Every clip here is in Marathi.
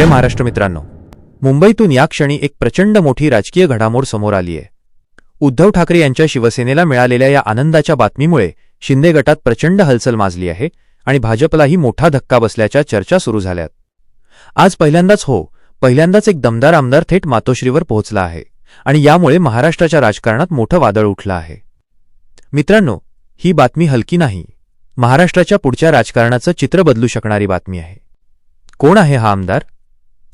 जय महाराष्ट्र मित्रांनो. मुंबईतून या क्षणी एक प्रचंड मोठी राजकीय घडामोड समोर आली आहे. उद्धव ठाकरे यांच्या शिवसेनेला मिळालेल्या या आनंदाच्या बातमीमुळे शिंदे गटात प्रचंड हलचल माजली आहे आणि भाजपलाही मोठा धक्का बसल्याच्या चर्चा सुरू झाल्यात. आज पहिल्यांदाच हो पहिल्यांदाच एक दमदार आमदार थेट मातोश्रीवर पोहोचला आहे आणि यामुळे महाराष्ट्राच्या राजकारणात मोठं वादळ उठलं आहे. मित्रांनो ही बातमी हलकी नाही. महाराष्ट्राच्या पुढच्या राजकारणाचं चित्र बदलू शकणारी बातमी आहे. कोण आहे हा आमदार?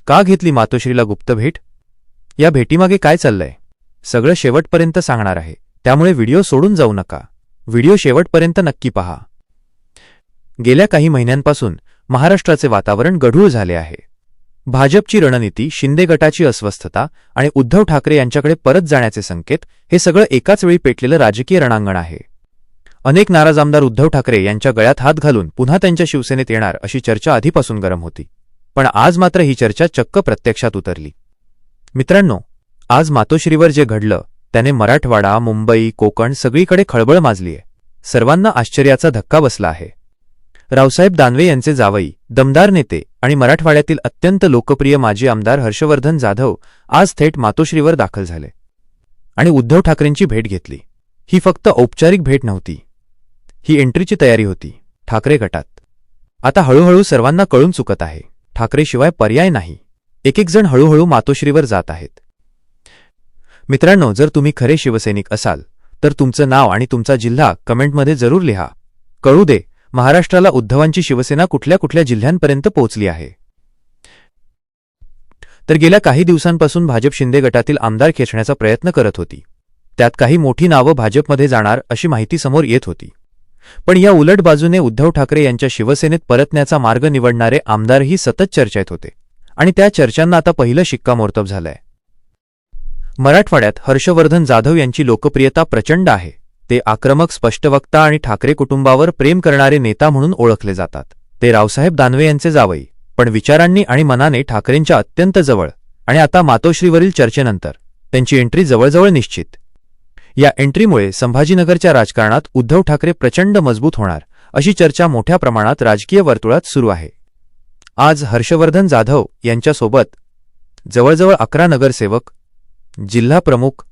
का घेतली मातोश्रीला गुप्त भेट? या भेटीमागे काय चाललंय? सगळं शेवटपर्यंत सांगणार आहे. त्यामुळे व्हिडिओ सोडून जाऊ नका. व्हिडिओ शेवटपर्यंत नक्की पहा. गेल्या काही महिन्यांपासून महाराष्ट्राचे वातावरण गढूळ झाले आहे. भाजपची रणनीती शिंदे गटाची अस्वस्थता आणि उद्धव ठाकरे यांच्याकडे परत जाण्याचे संकेत हे सगळं एकाच वेळी पेटलेलं राजकीय रणांगण आहे. अनेक नाराज आमदार उद्धव ठाकरे यांच्या गळ्यात हात घालून पुन्हा त्यांच्या शिवसेनेत येणार अशी चर्चा आधीपासून गरम होती. पण आज मात्र ही चर्चा चक्क प्रत्यक्षात उतरली. मित्रांनो आज मातोश्रीवर जे घडलं त्याने मराठवाडा मुंबई कोकण सगळीकडे खळबळ माजलीय. सर्वांना आश्चर्याचा धक्का बसला आहे. रावसाहेब दानवे यांचे जावई दमदार नेते आणि मराठवाड्यातील अत्यंत लोकप्रिय माजी आमदार हर्षवर्धन जाधव आज थेट मातोश्रीवर दाखल झाले. आणि उद्धव ठाकरेंची भेट घेतली. ही फक्त औपचारिक भेट नव्हती. ही एंट्रीची तयारी होती. ठाकरे गटात. आता हळूहळू सर्वांना कळून चुकत आहे. ठाकरेशिवाय पर्याय नाही. एक एक जण हळूहळू मातोश्रीवर जात आहेत. मित्रांनो जर तुम्ही खरे शिवसैनिक असाल तर तुमचं नाव आणि तुमचा जिल्हा कमेंटमध्ये जरूर लिहा. कळू दे महाराष्ट्राला उद्धवांची शिवसेना कुठल्या कुठल्या जिल्ह्यांपर्यंत पोहोचली आहे. तर गेल्या काही दिवसांपासून भाजप शिंदे गटातील आमदार खेचण्याचा प्रयत्न करत होती. त्यात काही मोठी नावं भाजपमध्ये जाणार अशी माहिती समोर येत होती. पण या उलट बाजूने उद्धव ठाकरे यांच्या शिवसेनेत परतण्याचा मार्ग निवडणारे आमदारही सतत चर्चेत होते. आणि त्या चर्चांना आता पहिलं शिक्कामोर्तब झालंय. मराठवाड्यात हर्षवर्धन जाधव यांची लोकप्रियता प्रचंड आहे. ते आक्रमक स्पष्टवक्ता आणि ठाकरे कुटुंबावर प्रेम करणारे नेता म्हणून ओळखले जातात. ते रावसाहेब दानवे यांचे जावई पण विचारांनी आणि मनाने ठाकरेंच्या अत्यंत जवळ आणि आता मातोश्रीवरील चर्चेनंतर. त्यांची एंट्री जवळजवळ निश्चित. या एंट्रीमुळे संभाजीनगरच्या राजकारणात उद्धव ठाकरे प्रचंड मजबूत होणार अशी चर्चा मोठ्या प्रमाणात राजकीय वर्तुळात सुरू आहे. आज हर्षवर्धन जाधव यांच्यासोबत जवळजवळ अकरा नगरसेवक जिल्हा प्रमुख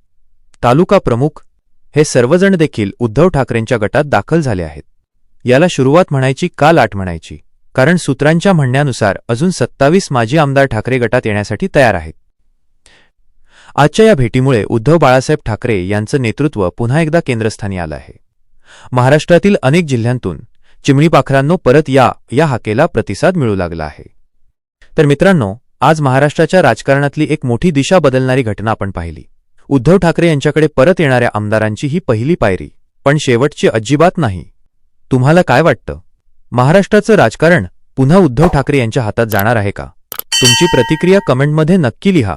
तालुका प्रमुख हे सर्वजण देखील उद्धव ठाकरेंच्या गटात दाखल झाले आहेत. याला सुरुवात म्हणायची का लाट म्हणायची? कारण सूत्रांच्या म्हणण्यानुसार अजून सत्तावीस माजी आमदार ठाकरे गटात येण्यासाठी तयार आहेत. आजच्या या भेटीमुळे उद्धव बाळासाहेब ठाकरे यांचं नेतृत्व पुन्हा एकदा केंद्रस्थानी आलं आहे. महाराष्ट्रातील अनेक जिल्ह्यांतून चिमणीपाखरांनो परत या या हाकेला प्रतिसाद मिळू लागला आहे. तर मित्रांनो आज महाराष्ट्राच्या राजकारणातली एक मोठी दिशा बदलणारी घटना आपण पाहिली. उद्धव ठाकरे यांच्याकडे परत येणाऱ्या आमदारांची ही पहिली पायरी पण शेवटची अजिबात नाही. तुम्हाला काय वाटतं? महाराष्ट्राचं राजकारण पुन्हा उद्धव ठाकरे यांच्या हातात जाणार आहे का? तुमची प्रतिक्रिया कमेंटमध्ये नक्की लिहा.